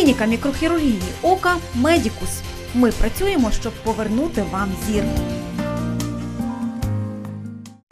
Клініка мікрохірургії ока Медікус. Ми працюємо, щоб повернути вам зір.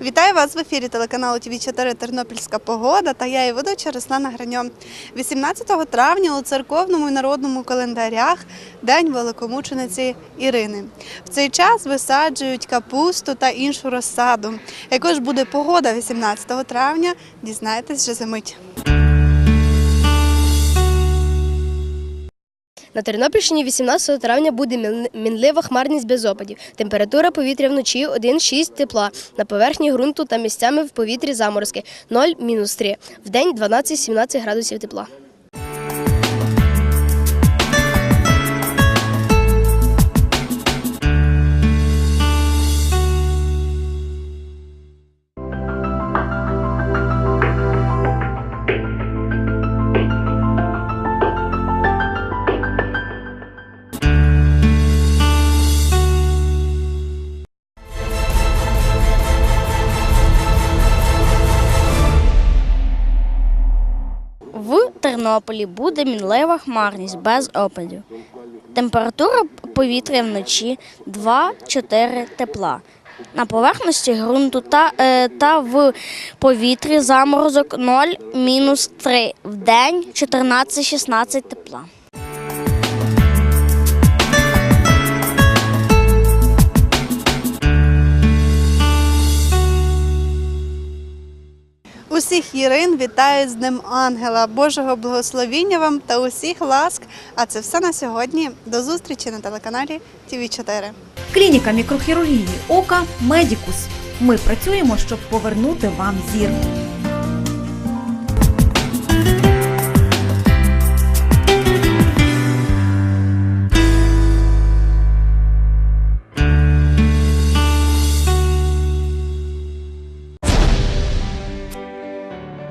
Вітаю вас в ефірі телеканалу ТВ 4 Тернопільська погода та я її ведуча Руслана Граньо. 18 травня у церковному і народному календарях День великомучениці Ірини. В цей час висаджують капусту та іншу розсаду. Якою ж буде погода 18 травня, дізнайтесь вже за мить. На Тернопільщині 18 травня буде мін- мінлива хмарність без опадів. Температура повітря вночі 1,6 тепла. На поверхні ґрунту та місцями в повітрі заморозки 0-3. В день 12-17 градусів тепла. В Тернополі буде мінлива хмарність без опадів. Температура повітря вночі 2-4 тепла. На поверхності ґрунту та, е, та в повітрі заморозок 0-3. В день 14-16 тепла. Усіх Ірин вітаю з Днем Ангела, Божого благословіння вам та усіх ласк. А це все на сьогодні. До зустрічі на телеканалі ТВ 4 Клініка мікрохірургії ока Медікус. Ми працюємо, щоб повернути вам зір.